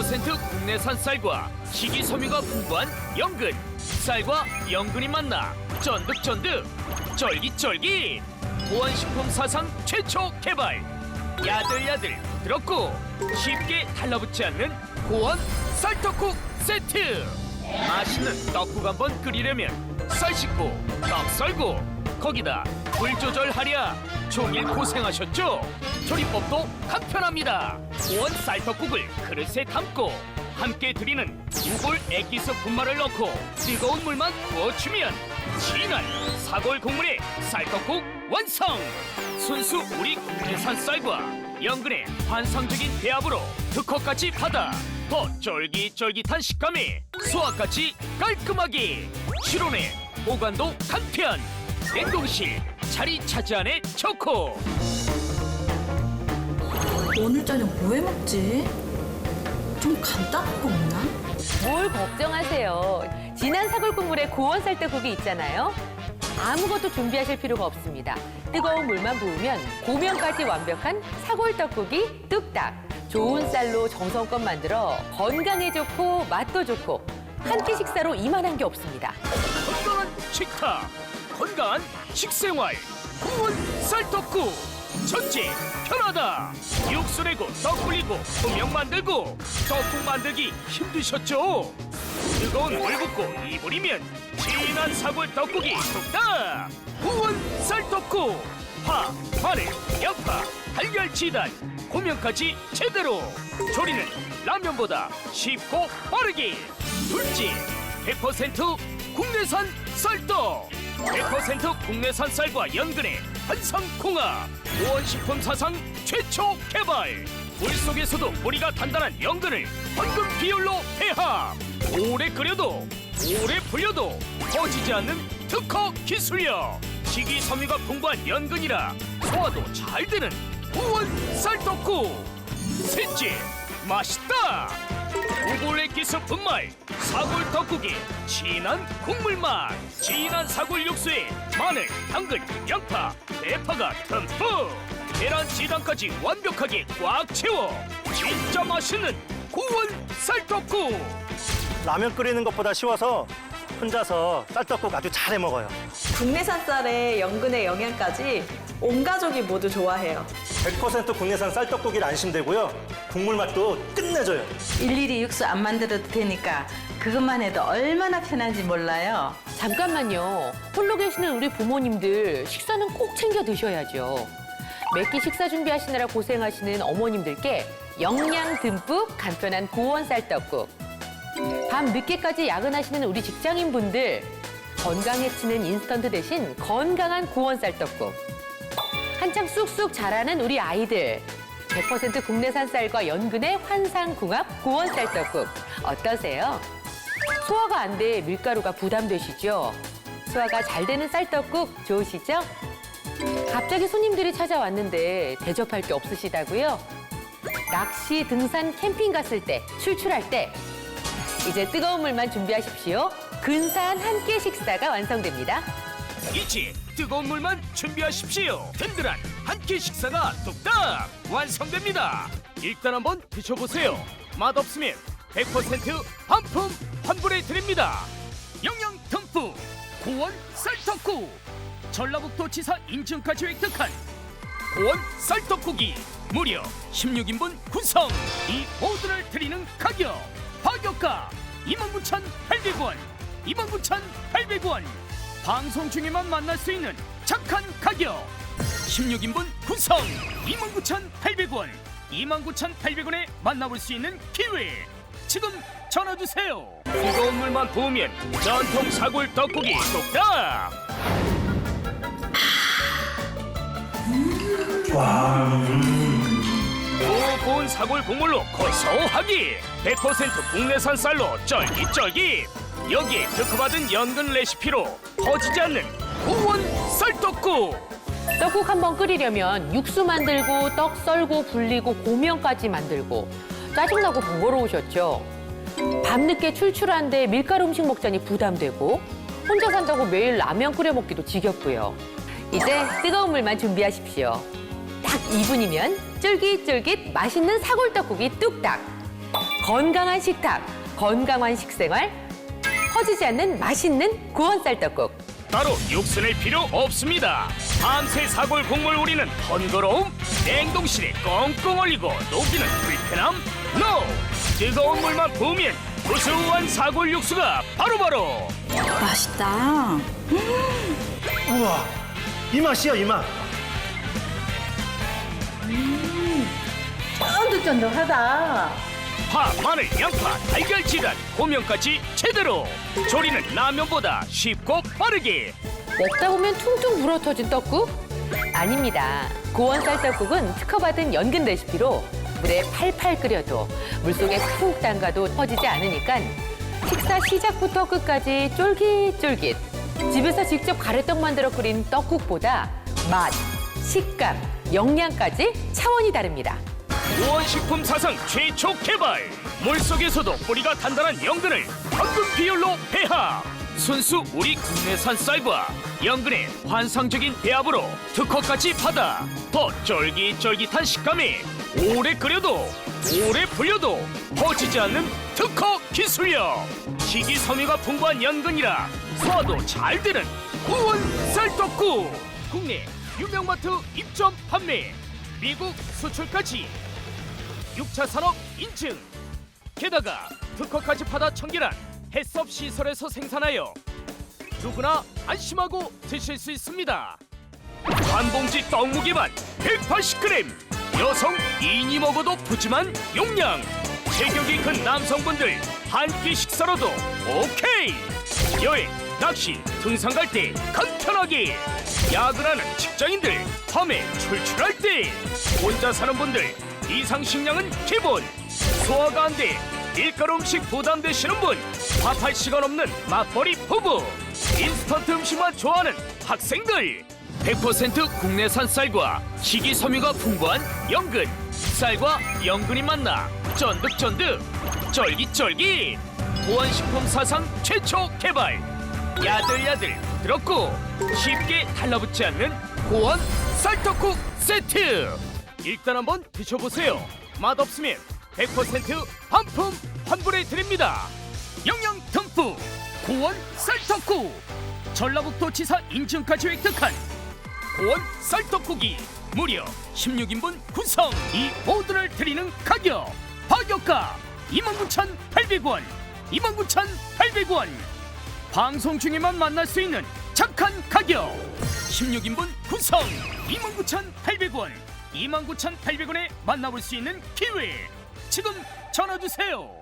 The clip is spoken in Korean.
100% 국내산 쌀과 식이섬유가 풍부한 연근. 쌀과 연근이 만나 쫀득쫀득 쫄깃쫄깃. 보안식품 사상 최초 개발. 야들야들 부드럽고 쉽게 달라붙지 않는 고원 쌀떡국 세트. 맛있는 떡국 한번 끓이려면 쌀 씻고 떡 썰고 거기다. 불 조절하랴. 종일 고생하셨죠? 조리법도 간편합니다. 고원 쌀떡국을 그릇에 담고 함께 드리는 우골 액기스 분말을 넣고 뜨거운 물만 부어주면 진한 사골 국물의 쌀떡국 완성! 순수 우리 국내산 쌀과 연근의 환상적인 배합으로 특허까지 받아 더 쫄깃쫄깃한 식감에 수확까지 깔끔하게! 실온에 보관도 간편 냉동실 자리 차지하네 좋고 오늘 저녁 뭐 해 먹지? 좀 간단한 거 없나? 뭘 걱정하세요. 진한 사골 국물에 고원 쌀떡국이 있잖아요. 아무것도 준비하실 필요가 없습니다. 뜨거운 물만 부으면 고명까지 완벽한 사골 떡국이 뚝딱. 좋은 쌀로 정성껏 만들어 건강에 좋고 맛도 좋고 한 끼 식사로 이만한 게 없습니다. 건강한 식탁 건강한 식생활 구운 쌀떡국 첫째 편하다. 육수 내고 떡 불리고 분명 만들고 떡국 만들기 힘드셨죠? 뜨거운 물 붓고 이불이면 진한 사골 떡국이 뚝딱 구운 쌀떡국 파, 마늘, 양파, 달걀 지단 고명까지 제대로. 조리는 라면보다 쉽고 빠르게 둘째 100% 국내산 쌀떡 100% 국내산 쌀과 연근의 한상콩합 보원식품 사상 최초 개발. 물속에서도 뿌리가 단단한 연근을 황금 비율로 배합. 오래 끓여도 오래 불려도 터지지 않는 특허 기술력. 식이섬유가 풍부한 연근이라 소화도 잘 되는 보원 쌀떡국. 셋째 맛있다! 우골의 기스 분말 사골 떡국에 진한 국물 맛 진한 사골 육수에 마늘, 당근, 양파, 대파가 듬뿍! 계란 지단까지 완벽하게 꽉 채워 진짜 맛있는 고원 쌀떡국! 라면 끓이는 것보다 쉬워서 혼자서 쌀떡국 아주 잘해 먹어요. 국내산 쌀의 연근의 영양까지 온 가족이 모두 좋아해요. 100% 국내산 쌀떡국이라 안심되고요. 국물 맛도 끝내줘요. 일일이 육수 안 만들어도 되니까 그것만 해도 얼마나 편한지 몰라요. 잠깐만요. 홀로 계시는 우리 부모님들 식사는 꼭 챙겨 드셔야죠. 매끼 식사 준비하시느라 고생하시는 어머님들께 영양 듬뿍 간편한 고원 쌀떡국. 밤 늦게까지 야근하시는 우리 직장인분들 건강해치는 인스턴트 대신 건강한 고원 쌀떡국. 한창 쑥쑥 자라는 우리 아이들. 100% 국내산 쌀과 연근의 환상궁합 고원 쌀떡국. 어떠세요? 소화가 안 돼 밀가루가 부담되시죠? 소화가 잘 되는 쌀떡국 좋으시죠? 갑자기 손님들이 찾아왔는데 대접할 게 없으시다고요? 낚시, 등산, 캠핑 갔을 때, 출출할 때 이제 뜨거운 물만 준비하십시오. 근사한 한 끼 식사가 완성됩니다. 이제 뜨거운 물만 준비하십시오. 든든한 한 끼 식사가 뚝딱 완성됩니다. 일단 한번 드셔보세요. 맛없으면 100% 반품 환불해 드립니다. 영양 듬뿍 고원 쌀떡국. 전라북도 지사 인증까지 획득한 고원 쌀떡국이 무려 16인분 구성. 이 모두를 드리는 가격 파격가 29,800원 29,800원. 방송 중에만 만날 수 있는 착한 가격. 16인분 구성 29,800원 29,800원에 만나볼 수 있는 기회. 지금 전화주세요. 뜨거운 물만 부으면 전통 사골 떡국이 뚝딱 고운 사골 국물로 고소하게 100% 국내산 쌀로 쫄깃쫄깃 여기에 특허받은 연근 레시피로 퍼지지 않는 고원 쌀떡국 떡국 한번 끓이려면 육수 만들고 떡 썰고 불리고 고명까지 만들고 짜증나고 번거로우셨죠? 밤늦게 출출한데 밀가루 음식 먹자니 부담되고 혼자 산다고 매일 라면 끓여 먹기도 지겹고요. 이제 뜨거운 물만 준비하십시오. 딱 2분이면 쫄깃쫄깃 맛있는 사골떡국이 뚝딱. 건강한 식탁, 건강한 식생활, 퍼지지 않는 맛있는 고원 쌀떡국. 따로 육수 낼 필요 없습니다. 밤새 사골 국물 우리는 번거로움, 냉동실에 꽁꽁 얼리고 녹이는 불편함, NO! 뜨거운 물만 부으면 구수한 사골 육수가 바로바로 맛있다. 우와, 이 맛이야, 이 맛. 쫀득쫀득하다. 파, 마늘, 양파, 달걀 지단, 고명까지 제대로 조리는 라면보다 쉽고 빠르게 먹다 보면 퉁퉁 불어터진 떡국? 아닙니다. 고원 쌀떡국은 특허받은 연근 레시피로 물에 팔팔 끓여도 물속에 푹 담가도 퍼지지 않으니까 식사 시작부터 끝까지 쫄깃쫄깃. 집에서 직접 가래떡 만들어 끓인 떡국보다 맛, 식감, 영양까지 차원이 다릅니다. 우원식품 사상 최초 개발. 물속에서도 뿌리가 단단한 연근을 황금 비율로 배합. 순수 우리 국내산 쌀과 연근의 환상적인 배합으로 특허까지 받아 더 쫄깃쫄깃한 식감에 오래 끓여도 오래 불려도 퍼지지 않는 특허 기술력. 식이섬유가 풍부한 연근이라 소화도 잘 되는 우원 쌀떡국. 국내 유명마트 입점 판매. 미국 수출까지 6차 산업 인증. 게다가 특허까지 받아 청결한 해썹 시설에서 생산하여 누구나 안심하고 드실 수 있습니다. 한 봉지 떡 무게만 180g 여성 2인이 먹어도 푸짐한 용량. 체격이 큰 남성분들 한 끼 식사로도 오케이. 여행 낚시 등산 갈 때 간편하게 야근하는 직장인들 밤에 출출할 때 혼자 사는 분들 이상 식량은 기본. 소화가 안 돼. 밀가루 음식 부담되시는 분 밥할 시간 없는 맞벌이 부부. 인스턴트 음식만 좋아하는 학생들. 100% 국내산 쌀과 식이섬유가 풍부한 연근. 쌀과 연근이 만나 쫀득쫀득 쫄깃쫄깃. 보안식품 사상 최초 개발. 야들야들 부드럽고 쉽게 달라붙지 않는 고원 쌀떡국 세트 일단 한번 드셔보세요. 맛없으면 100% 반품 환불해 드립니다. 영양 듬뿍 고원 쌀떡국 전라북도 지사 인증까지 획득한 고원 쌀떡국이 무려 16인분 구성 이 모두를 드리는 가격. 파격가 29,800원 29,800원. 방송 중에만 만날 수 있는 착한 가격. 16인분 구성 29,800원 29,800원에 만나볼 수 있는 기회. 지금 전화 주세요